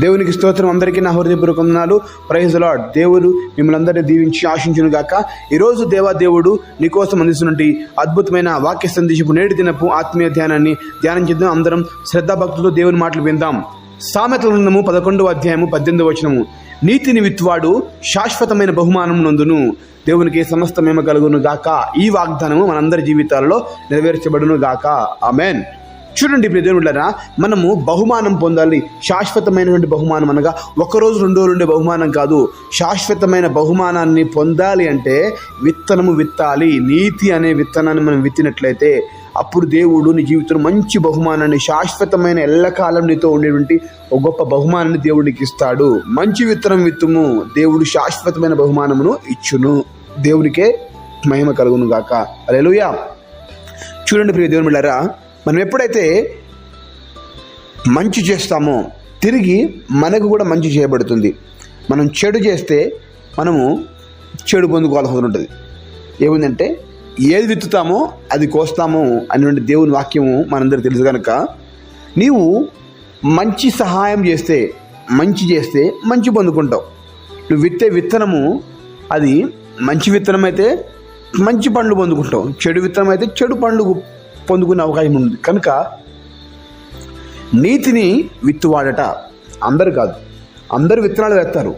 దేవునికి స్తోత్రం. అందరికీ నా హృదయపూర్వక వందనాలు. ప్రైజ్ లాడ్ దేవుడు మిమ్మల్ని అందరినీ దీవించి ఆశించును గాక. ఈరోజు దేవా దేవుడు నీకోసం అందిస్తున్నటువంటి అద్భుతమైన వాక్య సందేశపు నేటి దినపు ఆత్మీయ ధ్యానాన్ని ధ్యానం చేద్దాం. అందరం శ్రద్ధాభక్తులతో దేవుని మాటలు విందాం. సామెతల గ్రంథము పదకొండవ అధ్యాయము పద్దెనిమిదవ వచనము. నీతిని విత్వాడు శాశ్వతమైన బహుమానం నందును. దేవునికి సమస్తమేమ కలుగును గాక. ఈ వాగ్దానము మనందరి జీవితాల్లో నెరవేర్చబడును గాక. ఆమెన్ చూడండి ఇప్పుడు దేవుళ్ళరా మనము బహుమానం పొందాలి. శాశ్వతమైనటువంటి బహుమానం అనగా ఒకరోజు రెండు రోజులు ఉండే బహుమానం కాదు. శాశ్వతమైన బహుమానాన్ని పొందాలి అంటే విత్తనము విత్తాలి. నీతి అనే విత్తనాన్ని మనం విత్తినట్లయితే అప్పుడు దేవుడు నీ జీవితంలో మంచి బహుమానాన్ని శాశ్వతమైన ఎల్లకాలం నీతో ఉండేటువంటి ఒక గొప్ప బహుమానాన్ని దేవుడికి ఇస్తాడు. మంచి విత్తనం విత్తుము దేవుడు శాశ్వతమైన బహుమానమును ఇచ్చును. దేవునికే మహిమ కలుగును గాక. అలెలుయా చూడండి ప్రియ దేవుని బిడ్డారా మనం ఎప్పుడైతే మంచి చేస్తామో తిరిగి మనకు కూడా మంచి చేయబడుతుంది. మనం చెడు చేస్తే మనము చెడు పొందుకోవాల్సి ఉంటుంది. ఏముందంటే ఏది విత్తుతామో అది కోస్తామో అనేటువంటి దేవుని వాక్యము మనందరికి తెలుసు కనుక నీవు మంచి సహాయం చేస్తే మంచి చేస్తే మంచి పొందుకుంటావు. నువ్వు విత్తే విత్తనము అది మంచి విత్తనం అయితే మంచి పండ్లు పొందుకుంటావు. చెడు విత్తనం అయితే చెడు పండ్లు పొందుకునే అవకాశం ఉంది కనుక నీతిని విత్తువాడట. అందరు కాదు. అందరు విత్తనాలు వేస్తారు.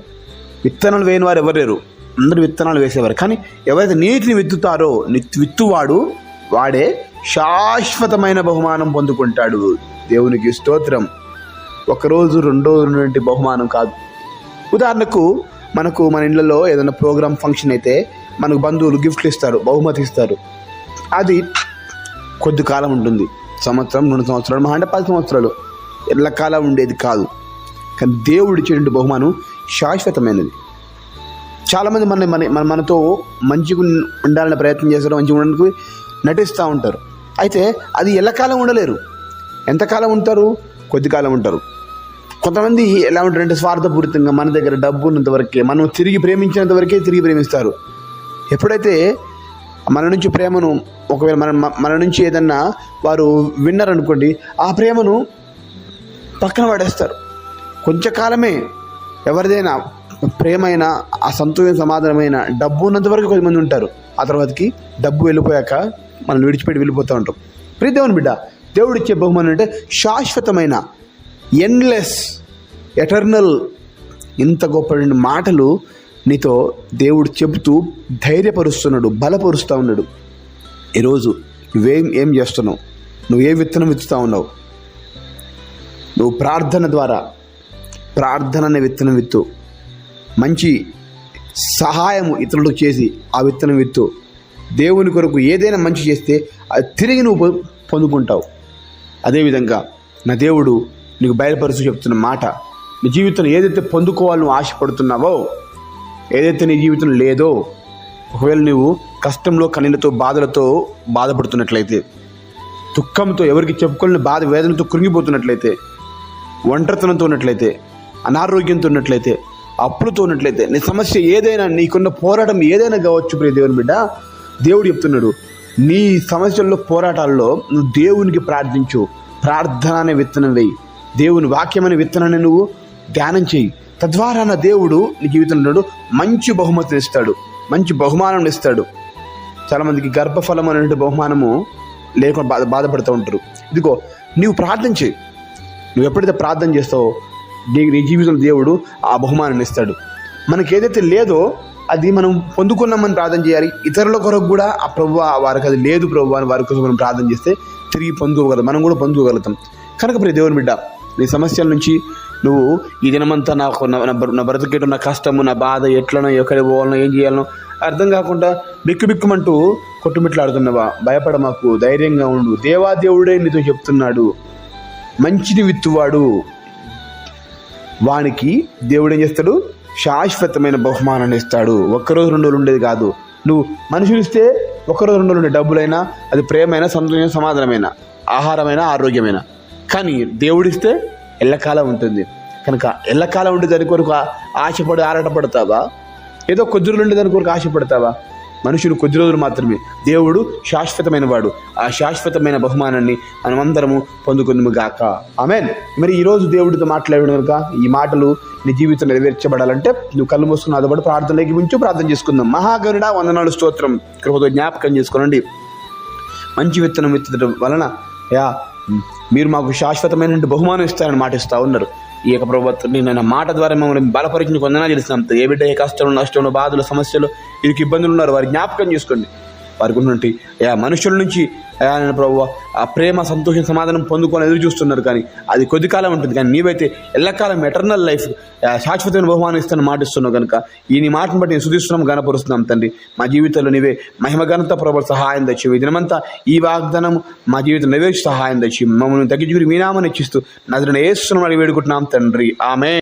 విత్తనాలు వేయని వారు ఎవరు లేరు. అందరు విత్తనాలు వేసేవారు. కానీ ఎవరైతే నీటిని విత్తుతారో విత్తువాడు వాడే శాశ్వతమైన బహుమానం పొందుకుంటాడు. దేవునికి స్తోత్రం. ఒకరోజు రెండు రోజులు బహుమానం కాదు. ఉదాహరణకు మనకు మన ఇళ్ళలో ఏదైనా ప్రోగ్రామ్ ఫంక్షన్ అయితే మనకు బంధువులు గిఫ్ట్లు ఇస్తారు బహుమతి ఇస్తారు. అది కొద్ది కాలం ఉంటుంది. సంవత్సరం రెండు సంవత్సరాలు మహా అంటే పది సంవత్సరాలు. ఎల్లకాలం ఉండేది కాదు. కానీ దేవుడు ఇచ్చేటువంటి బహుమానం శాశ్వతమైనది. చాలామంది మన మన మన మనతో మంచిగా ఉండాలని ఉండాలనే ప్రయత్నం చేస్తారు మంచిగా ఉండడానికి నటిస్తూ ఉంటారు. అయితే అది ఎల్లకాలం ఉండలేరు. ఎంతకాలం ఉంటారు? కొద్ది కాలం ఉంటారు. కొంతమంది ఎలా ఉంటారంటే స్వార్థపూరితంగా మన దగ్గర డబ్బు ఉన్నంతవరకే మనం తిరిగి ప్రేమించినంతవరకే తిరిగి ప్రేమిస్తారు. ఎప్పుడైతే మన నుంచి ప్రేమను ఒకవేళ మన మన నుంచి ఏదన్నా వారు విన్నారనుకోండి ఆ ప్రేమను పక్కన పడేస్తారు. కొంచెంకాలమే ఎవరిదైనా ప్రేమైన ఆ సంతోషం సమాధానమైన డబ్బు ఉన్నంత వరకు కొంతమంది ఉంటారు. ఆ తర్వాతకి డబ్బు వెళ్ళిపోయాక మనం విడిచిపెట్టి వెళ్ళిపోతూ ఉంటాం. ప్రియ బిడ్డ దేవుడు ఇచ్చే బహుమానం అంటే శాశ్వతమైన ఎన్లెస్ ఎటర్నల్ ఇంత గొప్ప మాటలు నీతో దేవుడు చెబుతూ ధైర్యపరుస్తున్నాడు బలపరుస్తూ ఉన్నాడు. ఈరోజు నువ్వేం ఏం చేస్తున్నావు? నువ్వు ఏ విత్తనం విత్తుతా ఉన్నావు? నువ్వు ప్రార్థన ద్వారా ప్రార్థన అనే విత్తనం విత్తు. మంచి సహాయం ఇతరులకు చేసి ఆ విత్తనం విత్తు. దేవుని కొరకు ఏదైనా మంచి చేస్తే అది తిరిగి నువ్వు పొందుకుంటావు. అదేవిధంగా నా దేవుడు నీకు బయలుపరుచు చెప్తున్న మాట నీ జీవితంలో ఏదైతే పొందుకోవాలని ఆశపడుతున్నావో ఏదైతే నీ జీవితం లేదో ఒకవేళ నువ్వు కష్టంలో కన్నీళ్ళతో బాధలతో బాధపడుతున్నట్లయితే దుఃఖంతో ఎవరికి చెప్పుకోలేని బాధ వేదనతో కృంగిపోతున్నట్లయితే ఒంటరితనంతో ఉన్నట్లయితే అనారోగ్యంతో ఉన్నట్లయితే అప్పులతో ఉన్నట్లయితే నీ సమస్య ఏదైనా నీకున్న పోరాటం ఏదైనా కావచ్చు ప్రియ దేవుని బిడ్డ దేవుడు చెప్తున్నాడు నీ సమస్యల్లో పోరాటాల్లో నువ్వు దేవునికి ప్రార్థించు ప్రార్థన అనే విత్తనం వేయి. దేవుని వాక్యం అనే విత్తనాన్ని నువ్వు ధ్యానం చేయి. తద్వారా నా దేవుడు నీ జీవితంలో మంచి బహుమతిని ఇస్తాడు. మంచి బహుమానం ఇస్తాడు. చాలామందికి గర్భఫలం అనేటువంటి బహుమానము లేకుండా బాధ బాధపడుతూ ఉంటారు. ఇదిగో నీవు ప్రార్థన చేయి. నువ్వు ఎప్పుడైతే ప్రార్థన చేస్తావో నీ నీ జీవితంలో దేవుడు ఆ బహుమానాన్ని ఇస్తాడు. మనకి ఏదైతే లేదో అది మనం పొందుకున్నామని ప్రార్థన చేయాలి. ఇతరుల కొరకు కూడా ఆ ప్రభు వారికి అది లేదు ప్రభు అని వారి కోసం మనం ప్రార్థన చేస్తే తిరిగి పొందుకోగలం మనం కూడా పొందుకోగలుగుతాం. కనుక ప్రియ దేవుని బిడ్డ నీ సమస్యల నుంచి నువ్వు ఈ దినమంతా నాకు నా బ్రతికేటు నా కష్టము నా బాధ ఎట్లనో ఎక్కడ పోవాలనో ఏం చేయాలనో అర్థం కాకుండా బిక్కు బిక్కుమంటూ కొట్టుమిట్లాడుతున్నావా? భయపడ మాకు ధైర్యంగా ఉండు. దేవాదేవుడే నీతో చెప్తున్నాడు. మంచిని విత్తువాడు. వానికి దేవుడు ఏం చేస్తాడు? శాశ్వతమైన బహుమానాన్ని ఇస్తాడు. ఒక్కరోజు రెండు రోజులు ఉండేది కాదు. నువ్వు మనుషులు ఇస్తే ఒక్కరోజు రెండు రోజులు ఉండే డబ్బులైనా అది ప్రేమైనా సంతోషమైన సమాధానమైన ఆహారమైన ఆరోగ్యమైన. కానీ దేవుడిస్తే ఎల్లకాలం ఉంటుంది. కనుక ఎల్లకాలం ఉండే దాని కొరకు ఆశపడి ఆరాటపడతావా? ఏదో కొద్ది రోజులు ఉండే దాని కొరకు ఆశపడతావా? మనుషులు కొద్ది రోజులు మాత్రమే. దేవుడు శాశ్వతమైన వాడు. ఆ శాశ్వతమైన బహుమానాన్ని మనమందరము పొందుకుందాము గాక. ఆమెన్. మరి ఈరోజు దేవుడితో మాట్లాడడం కనుక ఈ మాటలు నీ జీవితం నెరవేర్చబడాలంటే నువ్వు కళ్ళు మూసుకున్న అదొకటి ప్రార్థనలోకి ఉంచు ప్రార్థన చేసుకుందాం. మహాగరుడ వందనాలు స్తోత్రం. కృపతో జ్ఞాపకం చేసుకోనండి. మంచి విత్తనం విత్తడం వలన యా మీరు మాకు శాశ్వతమైన బహుమానం ఇస్తారని మాట ఉన్నారు. ఈ యొక్క ప్రభుత్వం నేను మాట ద్వారా మమ్మల్ని బలపరిచిన కొందనా తెలుస్తున్నాం. ఏ బిడ్డ ఏ కష్టాలు నష్టాలు బాధలు సమస్యలు వీరికి ఇబ్బందులు ఉన్నారు వారి జ్ఞాపకం చేసుకోండి. వారికి ఉన్నటువంటి యా మనుషుల నుంచి ఆయన ప్రభు ఆ ప్రేమ సంతోషం సమాధానం పొందుకొని ఎదురు చూస్తున్నారు కానీ అది కొద్ది కాలం ఉంటుంది. కానీ నీవైతే ఎల్లకాలం ఎటర్నల్ లైఫ్ శాశ్వతమైన బహుమానం ఇస్తాను మాటిస్తున్నావు కనుక ఈ నీ మాటను బట్టి నేను సుధిస్తున్నాం గణపరుస్తున్నాం తండ్రి. మా జీవితంలో నీవే మహిమ ఘనత ప్రభు సహాయం తెచ్చి దినమంతా ఈ వాగ్దానం మా జీవితం నెరవేర్చి సహాయం తెచ్చి మమ్మల్ని తగ్గించుకుని మీ నామని ఇచ్చిస్తూ నదిని వేస్తున్నాం అని వేడుకుంటున్నాం తండ్రి. ఆమె